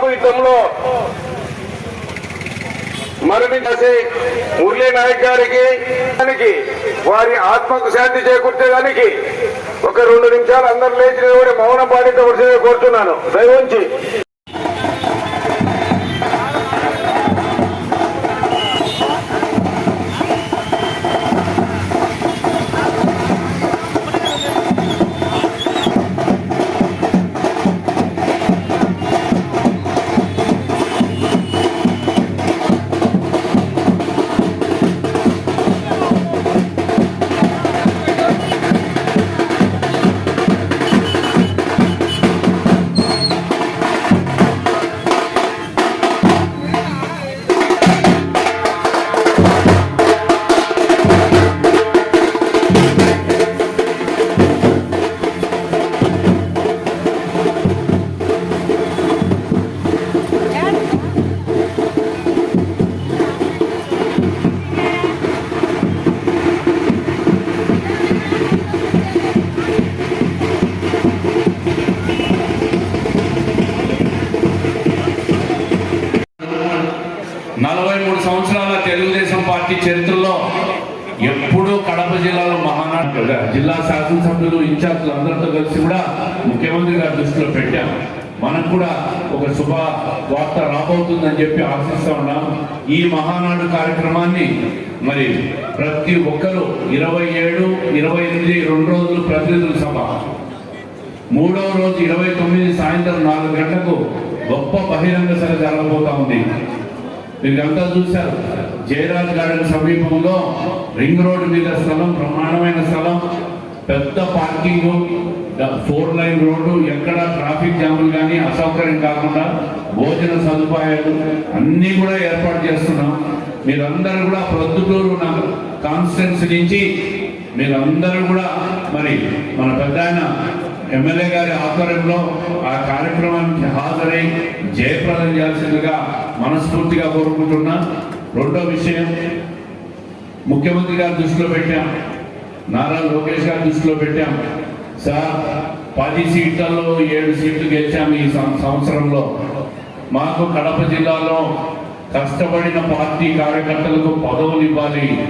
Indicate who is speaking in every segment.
Speaker 1: కాకు యుద్ధంలో మరణించేసి మురళీ నాయక్ గారికి వారి ఆత్మకు శాంతి చేకూర్చేదానికి ఒక రెండు నిమిషాలు అందరు లేచి నిలబడి మౌనం పాటించవలసిందిగా కోరుతున్నాను. దయవంచి.
Speaker 2: చెప్పి ఆశిస్తా ఉన్నాం. ఈ మహానాడు కార్యక్రమాన్ని మరి ప్రతి ఒక్కరూ ఇరవై ఏడు ఇరవై ఎనిమిది రెండు రోజులు ప్రతినిధుల సభ. మూడవ రోజు ఇరవై తొమ్మిది సాయంత్రం నాలుగు గంటలకు గొప్ప బహిరంగ సభ జరగబోతా ఉంది. మీరంతా చూశారు జయరాజ్ గార్డెన్ సమీపంలో రింగ్ రోడ్ మీద స్థలం బ్రహ్మాండమైన స్థలం పెద్ద పార్కింగ్ ఫోర్ లైన్ రోడ్డు ఎక్కడ ట్రాఫిక్ జాములు కానీ అసౌకర్యం కాకుండా భోజన సదుపాయాలు అన్నీ కూడా ఏర్పాటు చేస్తున్నాం. మీరందరూ కూడా ప్రొద్దుటూరు కాన్స్టిట్యున్సీ నుంచి మీరందరూ కూడా మరి మన పెద్ద ఎమ్మెల్యే గారి ఆధ్వర్యంలో ఆ కార్యక్రమానికి హాజరై జయప్రదం చేయాల్సిందిగా మనస్ఫూర్తిగా కోరుకుంటున్నా. రెండో విషయం ముఖ్యమంత్రి గారు దృష్టిలో పెట్టాం. నారా లోకేష్ గారు దృష్టిలో పెట్టాం. సార్ పది సీట్లలో ఏడు సీట్లు గెలిచాము ఈ సం- సంవత్సరంలో. మాకు కడప జిల్లాలో కష్టపడిన పార్టీ కార్యకర్తలకు పదవులు ఇవ్వాలి.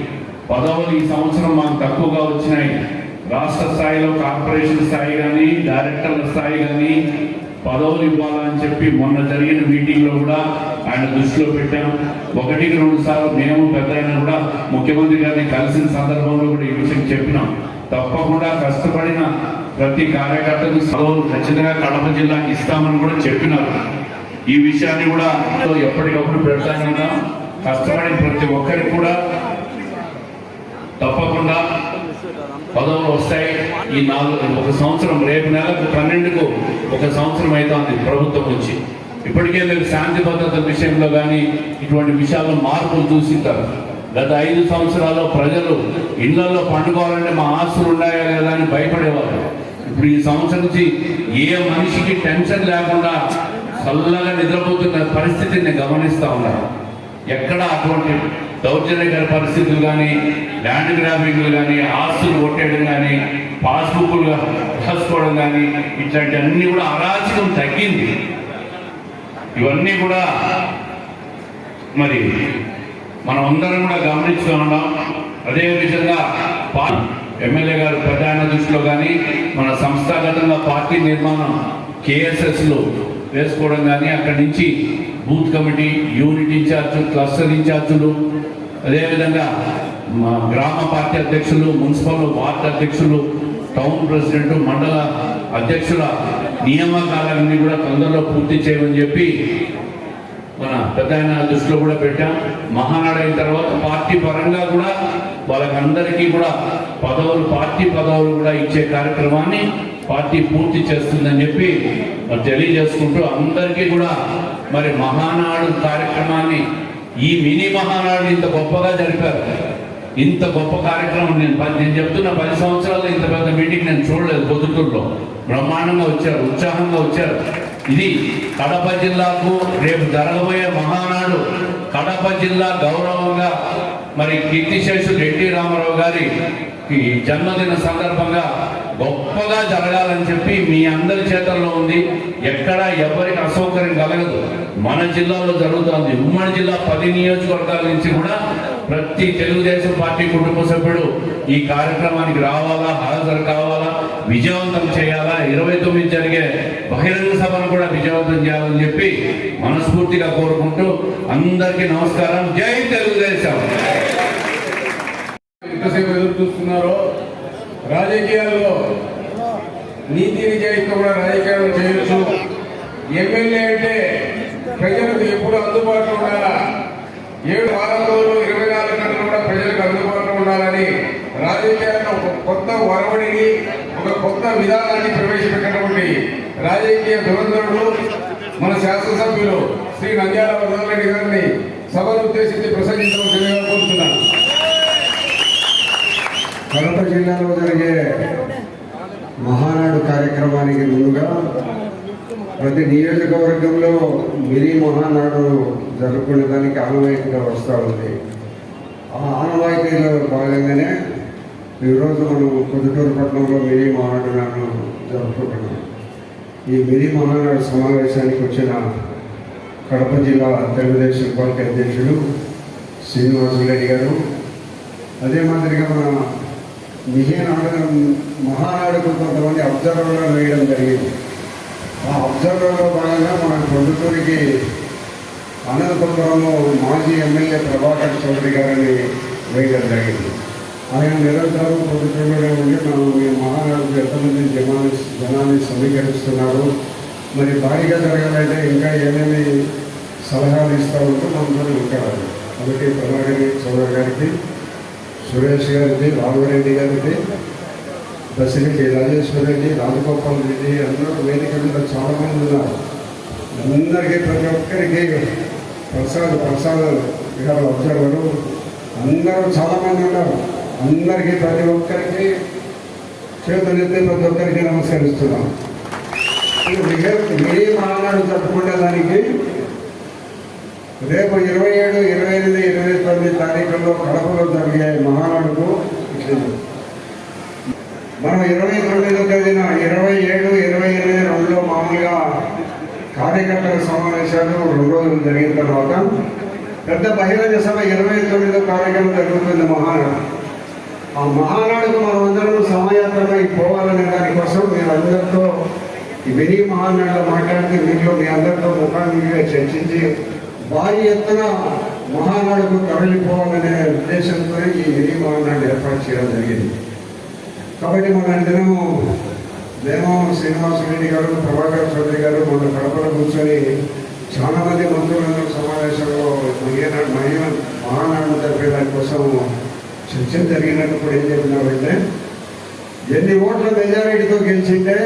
Speaker 2: పదవులు ఈ సంవత్సరం మాకు తక్కువగా వచ్చినాయి. రాష్ట్ర స్థాయిలో కార్పొరేషన్ స్థాయి కానీ డైరెక్టర్ల స్థాయి కానీ పదవులు ఇవ్వాలని చెప్పి మొన్న జరిగిన మీటింగ్లో కూడా ఆయన దృష్టిలో పెట్టాను. ఒకటికి రెండు సార్లు మేము పెద్ద కూడా ముఖ్యమంత్రి గారిని కలిసిన సందర్భంలో కూడా ఈ విషయం చెప్పినాం. తప్పకుండా కష్టపడిన ప్రతి కార్యకర్తకు సెలవులు ఖచ్చితంగా కడప జిల్లాకి ఇస్తామని కూడా చెప్పినారు. ఈ విషయాన్ని కూడా ఎప్పటికప్పుడు పెడతాను కష్టపడిన ప్రతి ఒక్కరికి కూడా తప్పకుండా పదవులు వస్తాయి. ఈ నాలుగు ఒక సంవత్సరం రేపు నెలకు పన్నెండుకు ఒక సంవత్సరం అవుతుంది ప్రభుత్వం నుంచి ఇప్పటికే మీరు శాంతి భద్రత విషయంలో కానీ ఇటువంటి విషయాల్లో మార్పులు చూసింటారు. గత ఐదు సంవత్సరాల్లో ప్రజలు ఇళ్ళలో పండుకోవాలంటే మా ఆస్తులు ఉన్నాయా లేదా అని భయపడేవారు. ఇప్పుడు ఈ సంవత్సరం నుంచి ఏ మనిషికి టెన్షన్ లేకుండా చల్లగా నిద్రపోతున్న పరిస్థితిని నేను గమనిస్తూ ఉన్నాను ఎక్కడ అటువంటి దౌర్జన్యకర పరిస్థితులు కానీ ల్యాండ్ గ్రాబింగ్లు కానీ ఆస్తులు కొట్టేయడం కానీ పాస్బుక్లు రాసుకోవడం కానీ ఇట్లాంటివన్నీ కూడా అరాచకం తగ్గింది. ఇవన్నీ కూడా మరి మనం అందరం కూడా గమనిస్తూ ఉన్నాం. అదే విధంగా ఎమ్మెల్యే గారు ప్రధాన దృష్టిలో కానీ మన సంస్థాగతంగా పార్టీ నిర్మాణం కేఎస్ఎస్లో వేసుకోవడం కానీ అక్కడి నుంచి booth committee unit incharge cluster ఇన్ఛార్జులు అదేవిధంగా మా గ్రామ పార్టీ అధ్యక్షులు మున్సిపల్ వార్డు అధ్యక్షులు టౌన్ ప్రెసిడెంట్ మండల అధ్యక్షుల నియామకాలన్నీ కూడా తొందరలో పూర్తి చేయమని చెప్పి మన పెద్ద ఆయన దృష్టిలో కూడా పెట్టాం. మహానాడు అయిన తర్వాత పార్టీ పరంగా కూడా వాళ్ళకందరికీ కూడా పదవులు పార్టీ పదవులు కూడా ఇచ్చే కార్యక్రమాన్ని పార్టీ పూర్తి చేస్తుందని చెప్పి మరి తెలియజేసుకుంటూ అందరికీ కూడా మరి మహానాడు కార్యక్రమాన్ని ఈ మినీ మహానాడు ఇంత గొప్పగా జరిపారు. ఇంత గొప్ప కార్యక్రమం నేను పది నేను చెప్తున్న పది సంవత్సరాల్లో ఇంత పెద్ద మీటింగ్ నేను చూడలేదు పొద్దుటూరులో. బ్రహ్మాండంగా వచ్చారు ఉత్సాహంగా వచ్చారు. ఇది కడప జిల్లాకు రేపు జరగబోయే మహానాడు. కడప జిల్లా గౌరవంగా మరి కీర్తిశేషులు ఎన్టీ రామారావు గారి ఈ జన్మదిన సందర్భంగా గొప్పగా జరగాలని చెప్పి మీ అందరి చేతల్లో ఉంది. ఎక్కడ ఎవరికి అసౌకర్యం కలగదు. మన జిల్లాలో జరుగుతోంది. ఉమ్మడి జిల్లా పది నియోజకవర్గాల నుంచి కూడా ప్రతి తెలుగుదేశం పార్టీ కుటుంబ సభ్యుడు ఈ కార్యక్రమానికి రావాలా హాజరు కావాలా విజయవంతం చేయాలా? ఇరవై తొమ్మిది జరిగే బహిరంగ సభను కూడా విజయవంతం చేయాలని చెప్పి మనస్ఫూర్తిగా కోరుకుంటూ అందరికీ నమస్కారం. జై తెలుగుదేశం!
Speaker 3: ఎంతసేపు ఎదురు చూస్తున్నారో రాజకీయాల్లో నీతి నిజాయితీ కూడా రాజకీయాలు చేయొచ్చు. ఎమ్మెల్యే అంటే ప్రజలకు ఎప్పుడు అందుబాటులో ఉండాలా? ఏడు వారం రోజులు ఇరవై నాలుగు గంటలు కూడా ప్రజలకు అందుబాటులో ఉండాలని రాజకీయాలను ఒక కొత్త వరవడిని ఒక కొత్త విధానాన్ని ప్రవేశపెట్టినటువంటి రాజకీయ ధురంధరుడు మన శాసనసభ్యులు శ్రీ నంద్యాల వరదరెడ్డి రెడ్డి గారిని సభను ఉద్దేశించి ప్రసంగించవలసిందిగా కోరుతున్నాను.
Speaker 4: కడప జిల్లాలో జరిగే మహానాడు కార్యక్రమానికి ముందుగా ప్రతి నియోజకవర్గంలో మినీ మహానాడు జరుపుకునే దానికి ఆనవాయితీగా వస్తూ ఉంది. ఆ ఆనవాయితీలో భాగంగానే ఈరోజు మనం పొద్దుటూరు పట్టణంలో మినీ మహానాడు జరుపుకుంటున్నాం. ఈ మినీ మహానాడు సమావేశానికి వచ్చిన కడప జిల్లా తెలుగుదేశం పార్టీ అధ్యక్షుడు శ్రీనివాసులరెడ్డి గారు అదే మాదిరిగా మన మిహినాడు మహానాడుకు కొంతమంది అబ్జర్వర్లు వేయడం జరిగింది. ఆ అబ్జర్వర్లో భాగంగా మన పొద్దుటూరికి అనంతపురంలో మాజీ ఎమ్మెల్యే ప్రభాకర్ చౌదరి గారిని వేయడం జరిగింది. ఆయన నిరంతరం పొద్దుటూరులోనే ఉండి మనం మీ మహానాడుకు ఎంతమంది జనాన్ని జనాన్ని సమీకరిస్తున్నారు మరి భారీగా జరగాలంటే ఇంకా ఏమేమి సలహాలు ఇస్తామంటే ఉంటూ మనతో ఉంటారు. కాబట్టి ప్రభాకర్ చౌదరి గారికి సురేష్ గారికి రాఘవరెడ్డి గారికి బసిరెడ్డి రాజేశ్వర రెడ్డి రాజగోపాల్ రెడ్డి అందరూ వేదిక మీద చాలా మంది ఉన్నారు. అందరికీ ప్రతి ఒక్కరికి ప్రసాద్ ప్రసాద్ గారు అబ్జర్వరు అందరూ చాలామంది ఉన్నారు. అందరికీ ప్రతి ఒక్కరికి చేతులెత్తి ప్రతి ఒక్కరికి నమస్కరిస్తున్నాం. మీ మహానాడు జరుపుకునే దానికి రేపు ఇరవై ఏడు ఇరవై ఎనిమిది ఇరవై తొమ్మిది తారీఖుల్లో కడపలో జరిగే మహానాడుకు మనం ఇరవై తొమ్మిదో తేదీన ఇరవై ఏడు ఇరవై ఎనిమిది రెండులో మామూలుగా కార్యకర్తల సమావేశాలు రెండు రోజులు జరిగిన తర్వాత పెద్ద బహిరంగ సభ ఇరవై తొమ్మిదో కార్యక్రమం జరుగుతుంది మహానాడు. ఆ మహానాడుకు మనం అందరం సమయాత్రమై పోవాలనే దానికోసం మీరు అందరితో ఈ మినీ మహానాడులో మాట్లాడితే వీటిలో మీ అందరితో ముఖాముఖిగా చర్చించి భారీ ఎత్తున మహానాడుకు తరలిపోవాలనే ఉద్దేశంతో ఈ మినీ మహానాడు ఏర్పాటు చేయడం జరిగింది. కాబట్టి మన దినము మేము శ్రీనివాసరెడ్డి గారు ప్రభాకర్ చౌదరి గారు మొన్న కడపలో కూర్చొని చాలా మంది మంత్రులందరూ సమావేశంలో మహిళనాడు మహిళ మహానాడు జరిపే దానికోసం చర్చ జరిగినప్పుడు ఏం చెప్పినారంటే ఎన్ని ఓట్ల మెజారిటీతో గెలిచింటే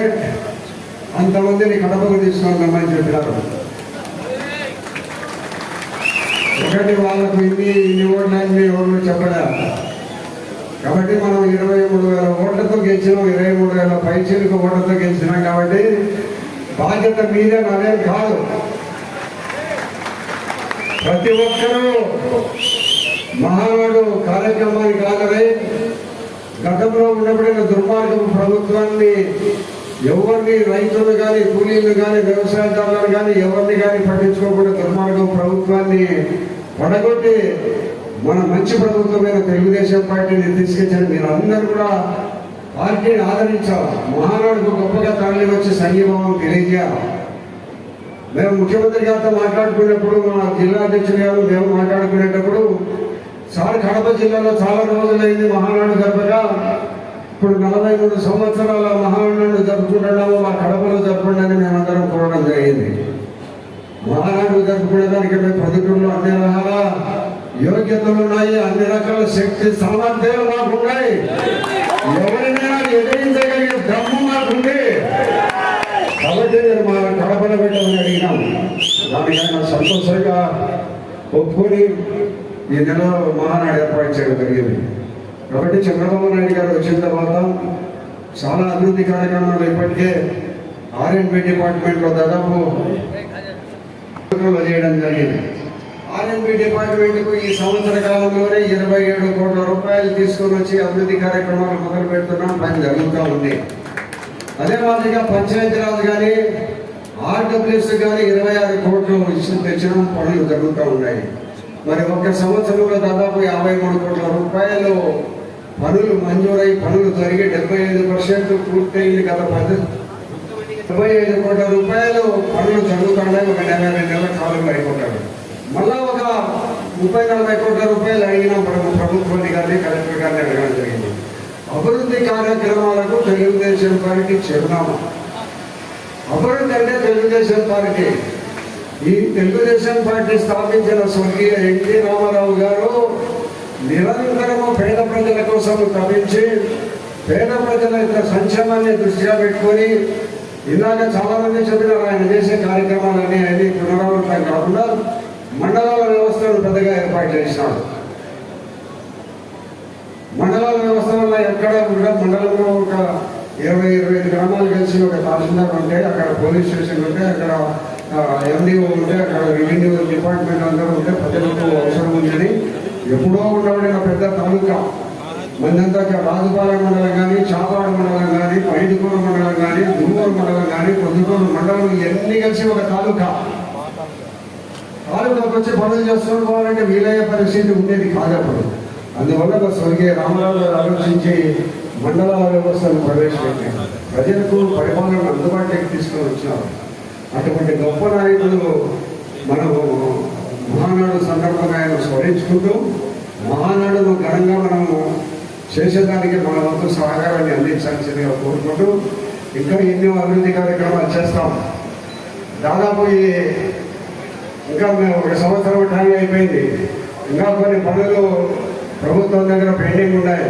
Speaker 4: అంతమందిని కడపకు తీసుకుందామని చెప్పినారు. ఒకటి వాళ్ళకు ఇన్ని ఇన్ని ఓట్లని ఎవరు చెప్పడా? కాబట్టి మనం ఇరవై మూడు వేల ఓట్లతో గెలిచినాం ఇరవై మూడు వేల పైచీలకు ఓట్లతో గెలిచినాం కాబట్టి బాధ్యత మీదే నాదేం కాదు. ప్రతి ఒక్కరూ మహానాడు కార్యక్రమానికి హాజరై గతంలో ఉన్నప్పుడైన దుర్మార్గం ప్రభుత్వాన్ని ఎవరిని రైతులు కానీ కూలీలు కానీ వ్యవసాయదారులను కానీ ఎవరిని కానీ పట్టించుకోకుండా దుర్మార్గం ప్రభుత్వాన్ని పడగొట్టి మన మంచి ప్రభుత్వమైన తెలుగుదేశం పార్టీని తీసుకొచ్చారు. మీరు అందరూ కూడా పార్టీని ఆదరించాలి. మహానాడుకు గొప్పగా తరలి వచ్చి సంఘీభావం తెలియజేయాలి. మేము ముఖ్యమంత్రి గారితో మాట్లాడుకునేప్పుడు మా జిల్లా అధ్యక్షులు గారు మేము మాట్లాడుకునేటప్పుడు సార్ కడప జిల్లాలో చాలా రోజులైంది మహానాడు జరపగా. ఇప్పుడు నలభై మూడు సంవత్సరాల మహానాడు జరుపుకుంటున్నాము. మా కడపలో జరపండి అని మేమందరం కోరడం జరిగింది. మహానాడు జరుపుకునేదానికి మేము ప్రభుత్వంలో అన్ని రకాల యోగ్యతలు ఉన్నాయి అన్ని రకాల శక్తి సామర్థ్యాలు మాకు ఉన్నాయి ఎవరినైనా ఎదిరించగలిగే దమ్ము మాకుంది. కాబట్టి నేను మా కడపలో పెట్టమని అడిగినాం. దానికైనా సంతోషంగా ఒప్పుకొని ఈ నెల మహానాడు ఏర్పాటు చేయడం జరిగింది. కాబట్టి చంద్రబాబు నాయుడు గారు వచ్చిన తర్వాత చాలా అభివృద్ధి కార్యక్రమాలు ఇప్పటికే ఆర్ఎండ్బి డిపార్ట్మెంట్లో దాదాపు చేయడం జరిగింది. ఆర్ఎంపీ డిపార్ట్మెంట్కు ఈ సంవత్సర కాలంలోనే ఇరవై ఏడు కోట్ల రూపాయలు తీసుకొని వచ్చి అభివృద్ధి కార్యక్రమాలు మొదలు పెడుతున్నాం పని జరుగుతూ ఉంది. అదే మాదిరిగా పంచాయతీరాజ్ కానీ ఆర్డబ్ల్యూస్ కానీ ఇరవై ఆరు కోట్లు ఇచ్చిన తెచ్చిన పనులు జరుగుతూ ఉన్నాయి. మరి ఒక సంవత్సరంలో దాదాపు యాభై మూడు కోట్ల రూపాయలు పనులు మంజూరై పనులు జరిగి డెబ్బై ఐదు పర్సెంట్ పూర్తయింది గత పది డెబ్బై ఐదు కోట్ల రూపాయలు పనులు జరుగుతున్నాయి ఒక నెల రెండు నెలల కాలంలో అయిపోతాడు మళ్ళా ఒక ముప్పై నలభై కోట్ల రూపాయలు అడిగిన ప్రభుత్వాన్ని కానీ కలెక్టర్ గారిని అడగడం జరిగింది. అభివృద్ధి కార్యక్రమాలకు తెలుగుదేశం పార్టీ చిరునామా. అభివృద్ధి అంటే తెలుగుదేశం పార్టీ. ఈ తెలుగుదేశం పార్టీ స్థాపించిన స్వర్గీయ ఎన్టీ రామారావు గారు నిరంతరము పేద ప్రజల కోసం తప్పించి పేద ప్రజల యొక్క సంక్షేమాన్ని దృష్టిగా పెట్టుకొని ఇందాక చాలా మంది చెప్పినారు ఆయన చేసే కార్యక్రమాలన్నీ ఆయన పునరావృతం కాకుండా మండలాల వ్యవస్థను పెద్దగా ఏర్పాటు చేసినాడు. మండలాల వ్యవస్థ వల్ల ఎక్కడ కూడా మండలంలో ఒక ఇరవై ఇరవై ఐదు గ్రామాలు కలిసి ఒక తహసీల్దార్ ఉంటే అక్కడ పోలీస్ స్టేషన్ ఉంటే అక్కడ ఎండిఓ ఉంటే అక్కడ రెవెన్యూ డిపార్ట్మెంట్ అందరూ ఉంటే ప్రజలకు అవసరం ఉందని ఎప్పుడో ఉండబడిన పెద్ద తాలూకా మందంతా రాజుపాలెం మండలం కానీ చాపాడు మండలం కానీ పైడికూరు మండలం కానీ దుమ్మూరు మండలం కానీ పొద్దుటూరు మండలం ఇవన్నీ కలిసి ఒక తాలూకా వాళ్ళు వచ్చి పనులు చేసుకోవాలంటే వీలయ్యే పరిస్థితి ఉండేది కాదప్పుడు. అందువల్ల మా స్వర్గీయ రామారావు గారు ఆలోచించి మండలాల వ్యవస్థను ప్రవేశపెట్టారు. ప్రజలకు పరిపాలన అందుబాటులోకి తీసుకొని వచ్చినారు అటువంటి గొప్ప నాయకులు మనము మహానాడు సందర్భంగా ఆయన స్మరించుకుంటూ మహానాడును ఘనంగా మనము చేసేదానికి మన వంతు సహకారాన్ని అందించాల్సిందిగా కోరుకుంటూ ఇంకా ఎన్నో అభివృద్ధి కార్యక్రమాలు చేస్తాం. దాదాపు ఈ ఇంకా మేము ఒక సంవత్సరం టైం అయిపోయింది. ఇంకా కొన్ని పనులు ప్రభుత్వం దగ్గర పెండింగ్ ఉన్నాయి.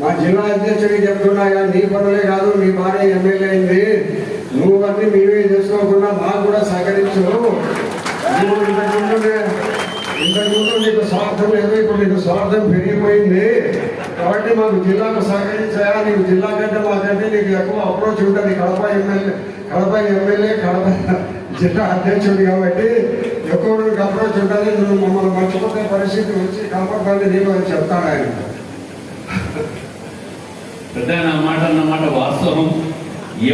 Speaker 4: మా జిల్లా అధ్యక్షుడికి చెప్తున్నాయా నీ పనులే కాదు నీ భార్య ఎమ్మెల్యే అయింది. నువ్వు మేమే చేసుకోకుండా మాకు కూడా సహకరించు. నువ్వు ఇంతకుముందు ఇంతకుముందు నీకు స్వార్థం లేదు ఇప్పుడు నీకు స్వార్థం పెరిగిపోయింది. కాబట్టి మాకు జిల్లాకు సహకరించాయా? నీకు జిల్లా కంటే మాకంటే నీకు ఎక్కువ అప్రోచ్ ఉంటుంది. కడప ఎమ్మెల్యే కడప ఎమ్మెల్యే కడప జిల్లా అధ్యక్షుడు కాబట్టి ఎక్కువ అప్రోచ్ ఉంటుంది నువ్వు మమ్మల్ని మర్చిపోతే పరిస్థితి వచ్చి కాపాడాలని నీకు అని చెప్తాను ఆయన.
Speaker 2: పెద్ద నా మాట అన్నమాట వాస్తవం.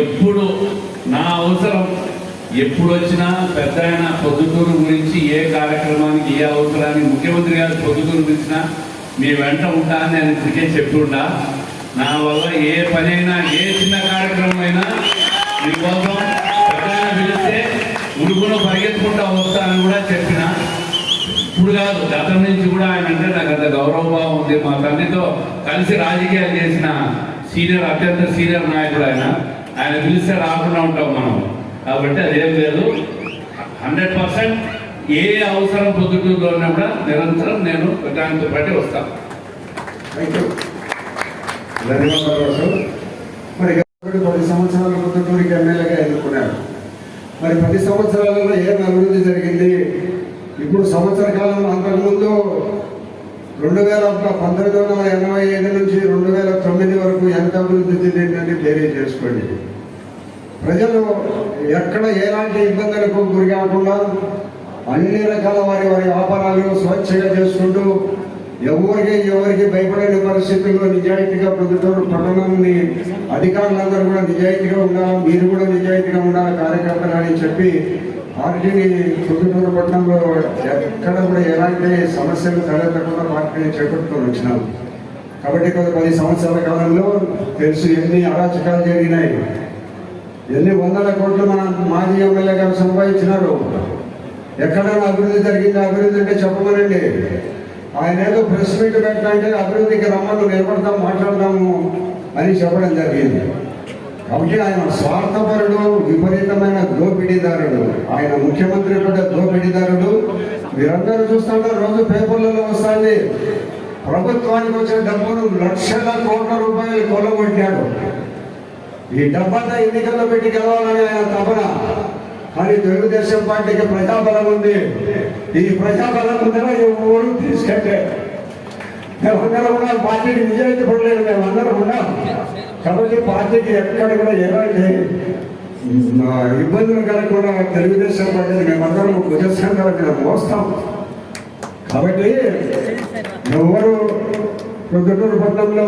Speaker 2: ఎప్పుడు నా అవసరం ఎప్పుడు వచ్చినా పెద్ద ఆయన పొద్దుటూరు గురించి ఏ కార్యక్రమానికి ఏ అవసరానికి ముఖ్యమంత్రి గారు పొద్దుటూరు పిలిచినా మీ వెంట ఉంటా అని నేను ఇప్పటికే చెప్తుండా. నా వల్ల ఏ పనైనా ఏ చిన్న కార్యక్రమం అయినా మీకోసం ఉడుకులో పరిగెత్తుకుంటా వస్తానని కూడా చెప్పిన. ఇప్పుడు కాదు గతం నుంచి కూడా ఆయన అంటే నాకు అంత గౌరవభావం ఉంది. మా తండ్రితో కలిసి రాజకీయాలు చేసిన సీనియర్ అత్యంత సీనియర్ నాయకుడు ఆయన. ఆయన పిలిస్తే రాకుండా ఉంటాం మనం. కాబట్టి అదేం లేదు. హండ్రెడ్ పర్సెంట్ ఏ అవసరం పొద్దుటూరులో ఉన్నా కూడా నిరంతరం నేను దానితో పాటే వస్తాను
Speaker 4: ధన్యవాదాలు మరి పది సంవత్సరాల పొద్దుటూరికి ఎమ్మెల్యేగా ఎదుర్కొన్నాను మరి పది సంవత్సరాలలో ఏం అభివృద్ధి జరిగింది? ఇప్పుడు సంవత్సర కాలంలో అంతకుముందు రెండు వేల పంతొమ్మిది వందల ఎనభై ఐదు నుంచి రెండు వేల తొమ్మిది వరకు ఎంత అభివృద్ధి చెందిందని తెలియజేసుకోండి. ప్రజలు ఎక్కడ ఎలాంటి ఇబ్బందులకు గురి కాకుండా అన్ని రకాల వారి వారి వ్యాపారాలు స్వచ్ఛంగా చేసుకుంటూ ఎవరికి ఎవరికి భయపడని పరిస్థితుల్లో నిజాయితీగా పొద్దుటూరు పట్టణంని అధికారులందరూ కూడా నిజాయితీగా ఉండాలి మీరు కూడా నిజాయితీగా ఉండాలి కార్యకర్తలు అని చెప్పి పార్టీని పొద్దుటూరు పట్టణంలో ఎక్కడ కూడా ఎలాంటి సమస్యలు తలెత్తకుండా పార్టీని చేపట్టుకొని వచ్చినాం కాబట్టి కొంత పది సంవత్సరాల కాలంలో తెలుసు ఎన్ని అరాచకాలు జరిగినాయి. ఎన్ని వందల కోట్లు మన మాజీ ఎమ్మెల్యే గారు సంపాదించినారు. ఎక్కడైనా అభివృద్ధి జరిగింది? అభివృద్ధి అంటే చెప్పమనండి. ఆయన ఏదో ప్రెస్ మీట్ పెట్టాలంటే అభివృద్ధికి రమ్మను నిలబడతాం మాట్లాడదాము అని చెప్పడం జరిగింది. కాబట్టి ఆయన స్వార్థపరుడు విపరీతమైన దోపిడీదారుడు. ఆయన ముఖ్యమంత్రి కూడా దోపిడీదారుడు. మీరందరూ చూస్తుంటారు రోజు పేపర్లలో వస్తుంది ప్రభుత్వానికి వచ్చిన డబ్బును లక్షల కోట్ల రూపాయలు కొలగొట్టాడు ఈ డబ్బంతా ఎన్నికల్లో పెట్టి గెలవాలని ఆయన తపన. మరి తెలుగుదేశం పార్టీకి ప్రజాబలం ఉంది. ఈ ప్రజాబలం ఉందని ఎవరు తీసుకెళ్తే అందరం కూడా పార్టీకి నిజాయితీ పడలేదు అందరం ఉన్నాం. కాబట్టి పార్టీకి ఎక్కడ కూడా ఎలాంటి ఇబ్బందులు కలగకుండా తెలుగుదేశం పార్టీని మేమందరం భుజస్కంగా మేము మోస్తాం. కాబట్టి ఎవరు ప్రొద్దుటూరు పట్టణంలో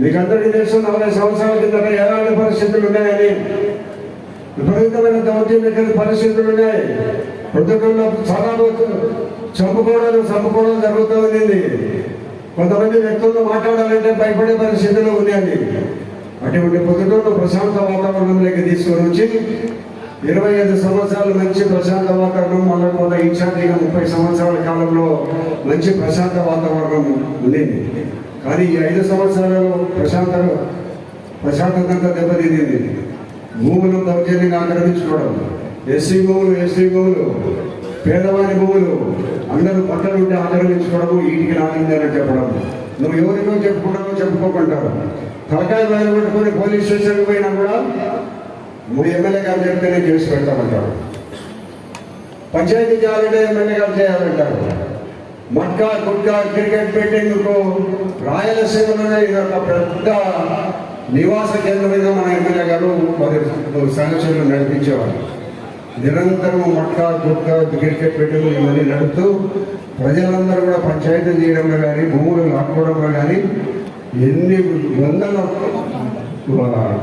Speaker 4: మీకు అందరికీ తెలుసు నలభై సంవత్సరాల కిందట ఎలాంటి పరిస్థితులు ఉన్నాయని విపరీతమైన దౌర్జన్య పరిస్థితులు ఉన్నాయి. ప్రొద్దుటూరులో చాలా చంపుకోవడాలు చంపుకోవడం జరుగుతూ ఉంది కొంతమంది వ్యక్తులతో మాట్లాడాలంటే భయపడే పరిస్థితిలో ఉన్నాయి అటువంటి పొద్దుటూరు ప్రశాంత వాతావరణంలోకి తీసుకొని వచ్చి ఇరవై ఐదు సంవత్సరాలు మంచి ప్రశాంత వాతావరణం మళ్ళీ కూడా ఇన్ఛార్జిగా ముప్పై సంవత్సరాల కాలంలో మంచి ప్రశాంత వాతావరణం ఉండేది కానీ ఈ ఐదు సంవత్సరాలు ప్రశాంత ప్రశాంతత దెబ్బతింది భూములు దౌర్జన్యంగా ఆక్రమించుకోవడం ఎస్సీ భూములు ఎస్సీ భూములు పేదవారి భూములు అందరూ పట్టలు ఉంటే ఆక్రమించుకోవడము వీటికి నానిందని చెప్పడం. నువ్వు ఎవరికో చెప్పుకుంటావో చెప్పుకోకుంటావు. తలకాయ బయలు పట్టుకొని పోలీస్ స్టేషన్కి పోయినా కూడా నువ్వు ఎమ్మెల్యే గారు చెప్తేనే చేసి పెడతామంటారు పంచాయతీ చేయాలంటే ఎమ్మెల్యే గారు చేయాలంటారు. మట్కా గుట్కా క్రికెట్ పెట్టేందుకు రాయలసీమలోనే ఇది ఒక పెద్ద నివాస కేంద్రమైన మన ఎమ్మెల్యే గారు మరి సంఘర్షణలు నడిపించేవారు. నిరంతరం మొట్ట దుక్క క్రికెట్ పెట్టేందుకు ఇవన్నీ నడుపుతూ ప్రజలందరూ కూడా పంచాయతీ చేయడంలో కానీ భూములు లాక్కోవడంలో కానీ ఎన్ని వందల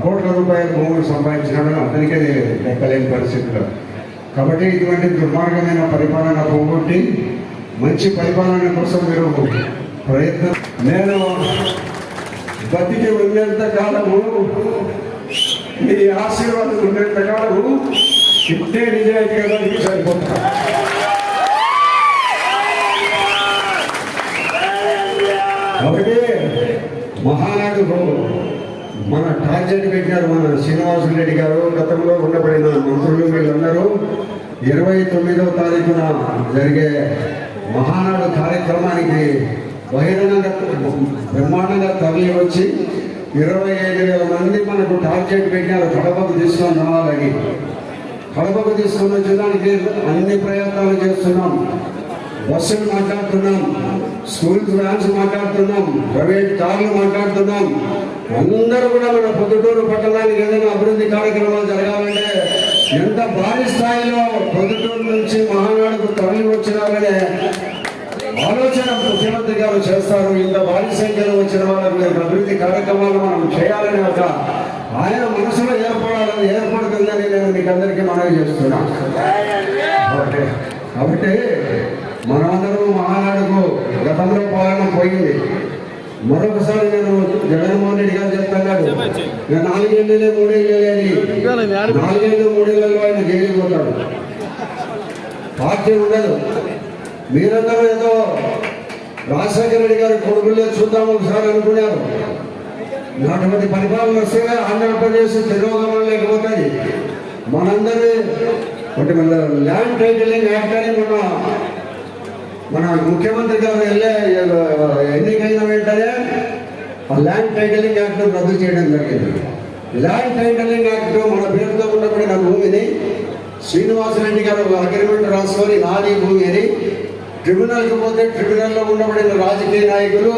Speaker 4: కోట్ల రూపాయల భూములు సంపాదించినాడో అతనికే లెక్కలేని పరిస్థితుల్లో కాబట్టి ఇటువంటి దుర్మార్గమైన పరిపాలన పోగొట్టి మంచి పరిపాలన కోసం మీరు ప్రయత్నం నేను బతికి ఉన్నంత కాలము మీ ఆశీర్వాదం ఉన్నంత కాలము ఇంతే నిజాయితీగా సరిపోతా ఒకటే మహానాడు మన టార్గెట్ పెట్టారు మన శ్రీనివాస రెడ్డి గారు. గతంలో ఉండబడిన మంత్రులు వీళ్ళందరూ ఇరవై తొమ్మిదవ తారీఖున జరిగే మహానాడు కార్యక్రమానికి బహిరంగ బ్రహ్మాండంగా తరలి వచ్చి ఇరవై ఐదు వేల మంది మనకు టార్గెట్ పెట్టారు కడపకు తీసుకొని రావాలని. కడపకు తీసుకొని వచ్చేదానికి అన్ని ప్రయత్నాలు చేస్తున్నాం. బస్సులు మాట్లాడుతున్నాం. స్కూల్ వ్యాన్స్ మాట్లాడుతున్నాం. ప్రైవేట్ కార్లు మాట్లాడుతున్నాం. అందరూ కూడా మన పొద్దుటూరు పట్టణానికి ఏదైనా అభివృద్ధి కార్యక్రమాలు జరగాలంటే ఎంత భారీ స్థాయిలో పొద్దు నుంచి మహానాడుకు తరలి వచ్చినారనే ఆలోచన ముఖ్యమంత్రి గారు చేస్తారు ఇంత భారీ సంఖ్యలో వచ్చిన వాళ్ళకి మేము అభివృద్ధి కార్యక్రమాలు మనం చేయాలని ఒక ఆయన మనసులో ఏర్పడాలని ఏర్పడుతుందని నేను మీకు అందరికీ మనవి చేస్తున్నాను కాబట్టి కాబట్టి మనమందరం మహానాడుకు గతంలో పాలన పోయింది. మరొకసారి నేను జగన్మోహన్ రెడ్డి గారు చెప్తున్నాడు నేను నాలుగేళ్ళే మూడేళ్ళే అని. నాలుగేళ్ళు మూడేళ్ళలో ఆయన జైలుకి పోతాడు. పార్టీ ఉండదు. మీరందరూ ఏదో రాజశేఖర రెడ్డి గారి కొడుకులే చూద్దాం ఒకసారి అనుకున్నారు అటువంటి పరిపాలన వస్తే ఆంధ్రప్రదేశ్ తిరోగమనం లేకపోతుంది మనందరి ఒకటి మన ల్యాండ్ టైటిలింగ్ యాక్ట్ అని మన మన ముఖ్యమంత్రి గారు వెళ్ళే ఎన్నికైన వెంటనే ఆ ల్యాండ్ టైటిలింగ్ యాక్ట్ రద్దు చేయడం జరిగింది. ల్యాండ్ టైటిలింగ్ యాక్ట్ మన పేరుతో ఉండబడిన భూమిని శ్రీనివాసరెడ్డి గారు ఒక అగ్రిమెంట్ రాసుకొని నాది భూమి అని ట్రిబ్యునల్కి పోతే ట్రిబ్యునల్లో ఉండబడిన రాజకీయ నాయకులు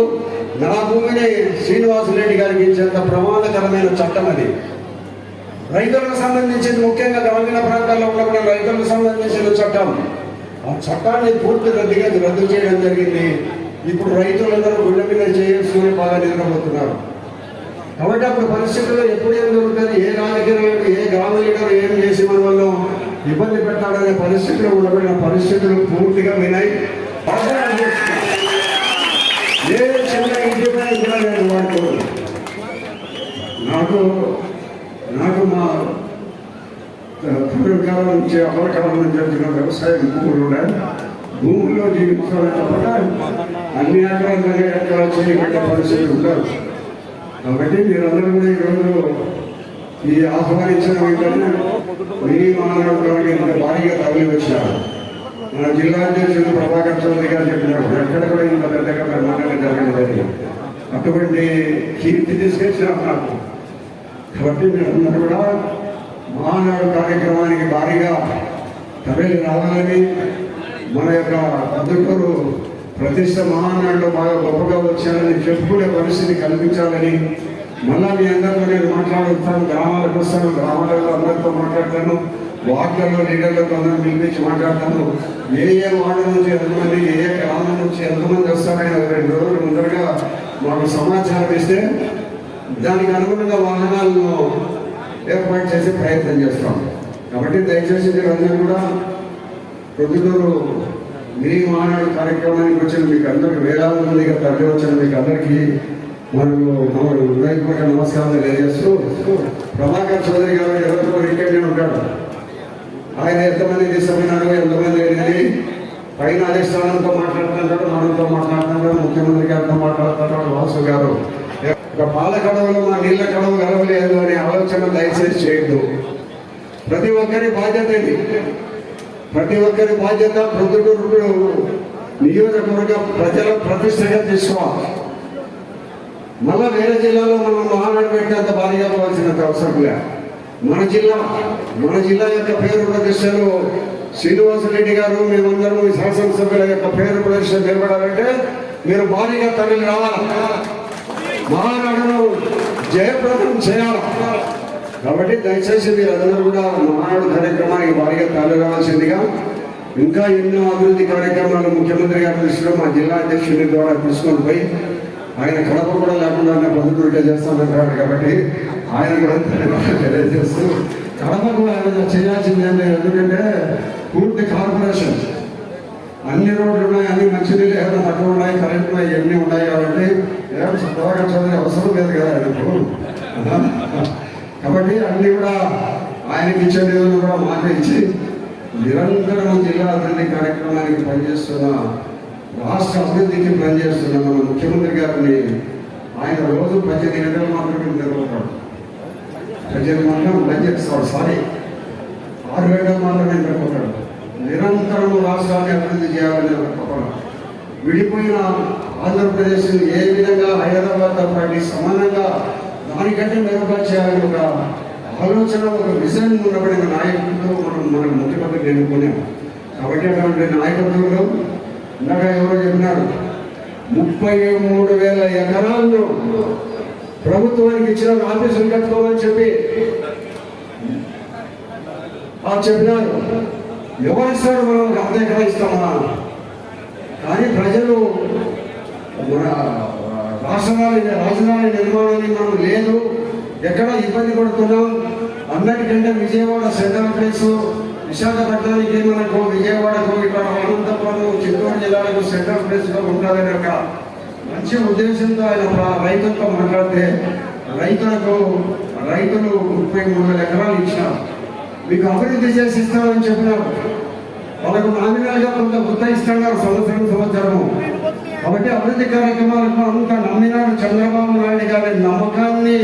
Speaker 4: నా భూమిని శ్రీనివాసరెడ్డి గారికి ఇచ్చేంత ప్రమాదకరమైన చట్టం అది. రైతులకు సంబంధించిన ముఖ్యంగా గ్రామీణ ప్రాంతాల్లో ఉన్నప్పుడు రైతులకు సంబంధించిన చట్టం. ఆ చట్టాన్ని పూర్తి రద్దుగా రద్దు చేయడం జరిగింది. ఇప్పుడు రైతులందరూ గుండె మీద చేయాల్సి బాగా నిద్రపోతున్నారు. కాబట్టి అప్పుడు పరిస్థితుల్లో ఎప్పుడు ఏం జరుగుతుంది ఏ రాజకీయ ఏ గ్రామ లీడర్ ఏం చేసి మన వల్ల ఇబ్బంది పెట్టాడనే పరిస్థితులు ఉండబడిన పరిస్థితులు పూర్తిగా వినాయి. చిన్న ఇంటి పైన కూడా నేను వాడుకోను నాకు నాకు మా పూర్వకాలం నుంచి అమరకాలం నుంచి వచ్చిన వ్యవసాయం భూములు ఉన్నాయి భూముల్లో జీవించాలని తప్పక అన్ని ఆకారాలు ఎక్కడ చేయగల పరిస్థితి ఉంటారు కాబట్టి మీరందరూ కూడా ఈరోజు ఈ ఆహ్వానించిన వెంటనే మినీ మానవుడు భారీగా తరలి వచ్చారు మన జిల్లా అధ్యక్షుడు ప్రభాకర్ చౌదరి గారు చెప్పినప్పుడు ఎక్కడ కూడా ఇంత పెద్దగా బ్రహ్మాండంగా జరగలేదని అటువంటి కీర్తి తీసుకొచ్చినారు నాకు. కాబట్టి మీరందరూ కూడా మహానాడు కార్యక్రమానికి భారీగా తమిళ రావాలని మన యొక్క అద్దూరు ప్రతిష్ట మహానాడులో బాగా గొప్పగా వచ్చారని చెప్పుకునే పరిస్థితి కల్పించాలని మళ్ళా మీ అందరితో నేను మాట్లాడుతాను. గ్రామాలకు వస్తాను. గ్రామాలలో అందరితో మాట్లాడతాను. వార్డులలో లీడర్లతో అందరూ పిలిపించి మాట్లాడతాను ఏ ఏ వార్డు నుంచి ఎంతమంది ఏ ఏ గ్రామం నుంచి ఎంతమంది వస్తారని రెండు రోజులు ముందరగా మాకు సమాచారం ఇస్తే దానికి అనుగుణంగా వాహనాలను ఏర్పాటు చేసే ప్రయత్నం చేస్తాం. కాబట్టి దయచేసి మీరందరూ కూడా ప్రొద్దుటూరు మినీ మానాడు కార్యక్రమానికి వచ్చిన మీకు అందరికి వేలాది మందిగా తరలి వచ్చిన మీకు అందరికీ మనకు మన హృదయపూర్వక నమస్కారాలు తెలియజేస్తూ ప్రభాకర్ చౌదరి గారు ఎవరితో ఇక్కడే ఉంటాడు. ఆయన ఎంతమంది తీసుకున్నారు ఎంతమంది వెళ్ళి పైన అదే స్థానంతో మాట్లాడుతున్నాడు మనతో మాట్లాడుతున్నాడు ముఖ్యమంత్రి గారితో మాట్లాడుతున్నాడు వాసు గారు. ఒక పాల కడవలు మా నీళ్ళ కడవ గడవలేదు అనే ఆలోచన దయచేసి చేయొద్దు. ప్రతి ఒక్కరి బాధ్యత ఇది. ప్రతి ఒక్కరి బాధ్యత ప్రొద్దుటూరు నియోజకవర్గ ప్రజల ప్రతిష్టగా తీసుకోవాలి. మళ్ళా వేరే జిల్లాలో మనం మహానాడు పెట్టేంత భారీగా పోవాల్సినంత అవసరం లేదు. మన జిల్లా మన జిల్లా యొక్క పేరు ప్రతిష్టలు శ్రీనివాసరెడ్డి గారు మేమందరం ఈ శాసనసభ్యుల యొక్క పేరు ప్రతిష్ట నిలబడాలంటే మీరు భారీగా తరలి రావాలి? మహానాడును జయప్రదం చేయాలి? కాబట్టి దయచేసి మీరందరూ కూడా మహానాడు కార్యక్రమానికి భారీగా తరలి రావాల్సిందిగా ఇంకా ఎన్నో అభివృద్ధి కార్యక్రమాలు ముఖ్యమంత్రి గారి దృష్టిలో మా జిల్లా అధ్యక్షుడి ద్వారా తీసుకొని పోయి ఆయన కడప కూడా లేకుండా పొద్దుటూరుగా చేస్తానంటాడు కాబట్టి ఆయన కూడా తెలియజేస్తూ కడపకు ఆయన చేయాల్సింది ఎందుకంటే పూర్తి కార్పొరేషన్. అన్ని రోడ్లు ఉన్నాయి అన్ని మంచినీళ్ళు ఏమైనా తక్కువ ఉన్నాయి కరెంట్ ఉన్నాయి ఇవన్నీ ఉన్నాయి కాబట్టి ఏమైనా ప్రభాకర్ అవసరం లేదు కదా ఆయనకు. కాబట్టి అన్ని కూడా ఆయనకి ఇచ్చే నిధులు కూడా మాట ఇచ్చి నిరంతరం జిల్లా అభివృద్ధి కార్యక్రమానికి పనిచేస్తున్న రాష్ట్ర అభివృద్ధికి పనిచేస్తున్న మన ముఖ్యమంత్రి గారిని ఆయన రోజు పద్దెనిమిది గంటలు మాత్రమే నిలబడతాడు మాత్రం గంటలు పనిచేస్తాడు సారీ. ఆరు గంటలు మాత్రమే పెట్టుకుంటాడు నిరంతరం రాష్ట్రాన్ని అభివృద్ధి చేయాలని ఒక తపన విడిపోయిన ఆంధ్రప్రదేశ్ ఏ విధంగా హైదరాబాద్ పార్టీ సమానంగా దానికంటే మెరుగుగా చేయాలని ఒక ఆలోచన ఒక విజన్ ఉన్నబడిన నాయకులతో మనం మన ముఖ్యమంత్రి ఎన్నుకున్నాం కాబట్టి అటువంటి నాయకత్వంలో ఇందాక ఎవరో చెప్పినారు ముప్పై మూడు వేల ఎకరాల్లో ప్రభుత్వానికి ఇచ్చిన ఆఫీసులు కట్టుకోమని చెప్పి చెప్పినారు. ఎవరిస్తాడు మనం అర్థం ఎక్కడ ఇస్తామా? కానీ ప్రజలు మన రాష్ట్రాల రాజధాని నిర్మాణాన్ని మనం లేదు. ఎక్కడ ఇబ్బంది పడుతున్నాం? అన్నిటికంటే విజయవాడ సెంట్రల్ ప్లేస్ విశాఖపట్నానికి మనకు విజయవాడకు ఇక్కడ అనంతపురం చిత్తూరు జిల్లాలకు సెంట్రల్ ప్లేస్గా ఉండాలి కనుక మంచి ఉద్దేశంతో ఆయన రైతులతో మాట్లాడితే రైతులకు రైతులు ముప్పై మూడు వేల ఎకరాలు ఇచ్చినారు. మీకు అభివృద్ధి చేసి ఇస్తామని చెప్పినారు. వాళ్ళకు నామినల్గా కొంత గుర్త ఇస్తున్నారు సంవత్సరం సంవత్సరము. కాబట్టి అభివృద్ధి కార్యక్రమాలకు అంత నమ్మినాడు చంద్రబాబు నాయుడు గారి నమ్మకాన్ని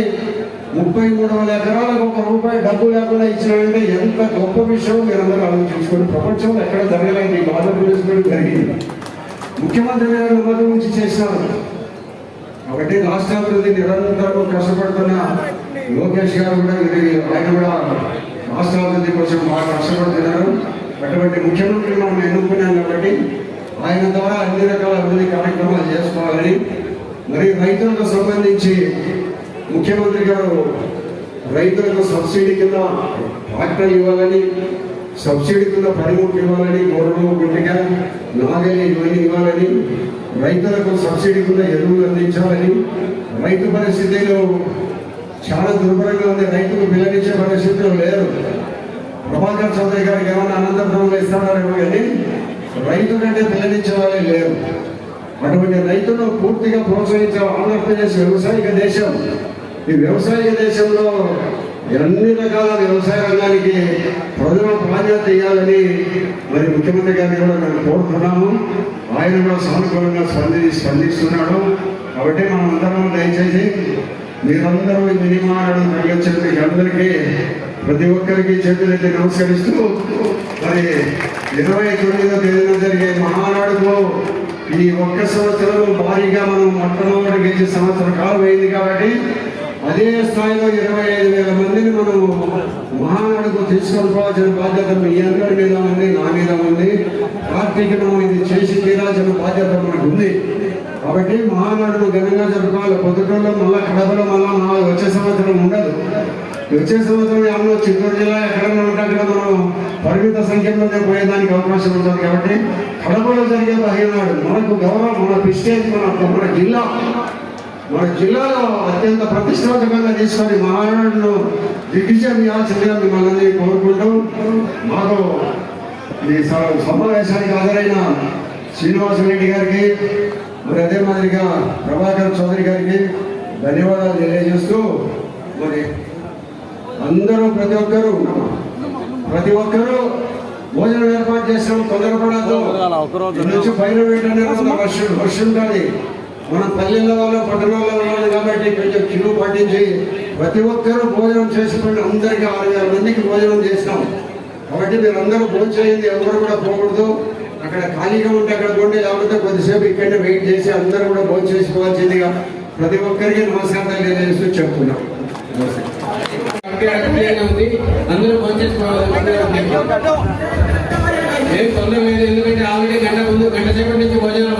Speaker 4: ముప్పై మూడు వందల ఎకరాలకు ఒక రూపాయి డబ్బు లేకుండా ఇచ్చినాడంటే ఎంత గొప్ప విషయం మీరందరూ ఆలోచించుకోండి. ప్రపంచంలో ఎక్కడ జరగలేదు ఈ ఆంధ్రప్రదేశ్ కూడా జరిగింది. ముఖ్యమంత్రి గారు మొదటి నుంచి చేశారు. కాబట్టి రాష్ట్రాభివృద్ధి నిరంతరం కష్టపడుతున్న లోకేష్ గారు కూడా ఇది ఆయన కూడా రాష్ట్రాభివృద్ధి కోసం బాగా కష్టపడుతున్నారు. అటువంటి ముఖ్యమంత్రి మనం ఎన్నుకున్నాం కాబట్టి ఆయన ద్వారా అన్ని రకాల అభివృద్ధి కార్యక్రమాలు చేసుకోవాలని మరి రైతులకు సంబంధించి ముఖ్యమంత్రి గారు రైతులకు సబ్సిడీ కింద ట్రాక్టర్ ఇవ్వాలని సబ్సిడీ కింద పనిముట్లు ఇవ్వాలని గోడలు గుడ్డిగా నాగలి ఇవన్నీ ఇవ్వాలని రైతులకు సబ్సిడీ కింద ఎరువులు అందించాలని రైతు పరిస్థితిలో చాలా దుర్భరంగా ఉంది. రైతులు పిల్లనిచ్చే పరిస్థితిలో లేరు. ప్రభాకర్ చౌదరి గారికి ఏమైనా అనంతపురంలో ఇస్తాడారేమో కానీ రైతు కంటే పిల్లనిచ్చే వాళ్ళే లేరు. అటువంటి రైతులను పూర్తిగా ప్రోత్సహించే ఆంధ్రప్రదేశ్ వ్యవసాయక దేశం. ఈ వ్యవసాయ దేశంలో అన్ని రకాల వ్యవసాయ రంగానికి ప్రజలు ప్రాధాన్యత ఇవ్వాలని మరి ముఖ్యమంత్రి గారిని కూడా మేము కోరుతున్నాము. ఆయన కూడా సానుకూలంగా స్పంది స్పందిస్తున్నాడు. కాబట్టి మనం అందరం దయచేసి మీరందరూ ఈ మినిమాలను కలిగించిన అందరికీ ప్రతి ఒక్కరికి చేతులైతే నమస్కరిస్తూ మరి ఇరవై తొమ్మిదో తేదీన జరిగే మహానాడులో ఈ ఒక్క సంవత్సరం భారీగా మనం మొట్టమొదటి గెలిచే సంవత్సరం కాలం అయింది కాబట్టి అదే స్థాయిలో ఇరవై ఐదు వేల మందిని మనం మహానాడుకు తీసుకొని బాధ్యత మీ అందరి మీద ఉంది నా మీద ఉంది. పార్టీకి మనం ఇది చేసి తీరాల్సిన బాధ్యత మనకు ఉంది. కాబట్టి మహానాడును ఘనంగా జరుపుకోవాలి పొద్దుటూరులో మళ్ళా కడపలో మళ్ళా నాలుగు వచ్చే సంవత్సరం ఉండదు. వచ్చే సంవత్సరం ఏమన్నా చిత్తూరు జిల్లా ఎక్కడన్నా ఉంటే అక్కడ మనం పరిమిత సంఖ్యలోనే పోయేదానికి అవకాశం ఉంటుంది. కాబట్టి కడపలో జరిగే పదిహేనాడు మనకు గౌరవం మన ప్రిస్టేజ్ మన మన జిల్లా మన జిల్లాలో అత్యంత ప్రతిష్టాత్మకంగా తీసుకొని మహానాడును దిగ్విజయం ఇవ్వాల్సిందిగా మిమ్మల్ని కోరుకుంటూ మాకు ఈ సమావేశానికి హాజరైన శ్రీనివాసరెడ్డి గారికి మరి అదే మాదిరిగా ప్రభాకర్ చౌదరి గారికి ధన్యవాదాలు తెలియజేస్తూ మరి అందరూ ప్రతి ఒక్కరూ ప్రతి ఒక్కరూ భోజనం ఏర్పాటు చేసినాం తొందరపడద్దు. ఇటు నుంచి పైన వెంటనే వర్షం వర్షం కానీ మనం పల్లెల్లో వాళ్ళు పట్టణాల్లో వాళ్ళు కాబట్టి కొంచెం కిలో పాటించి ప్రతి ఒక్కరూ భోజనం చేసుకుని అందరికీ ఆరు వేల మందికి భోజనం చేసినాం. కాబట్టి మీరు అందరూ భోజనం చేయండి ఎవరు కూడా పోకూడదు. అక్కడ ఖాళీగా ఉంటే అక్కడ పోండి లేకపోతే కొద్దిసేపు ఇక్కడనే వెయిట్ చేసి అందరూ కూడా భోజనం చేసుకోవాల్సిందిగా ప్రతి ఒక్కరికి నమస్కారాలు తెలియజేస్తూ చెప్తున్నాం
Speaker 3: అందరూ ఎందుకంటే ఆల్రెడీ గంట ముందు గంట సేపటి నుంచి భోజనం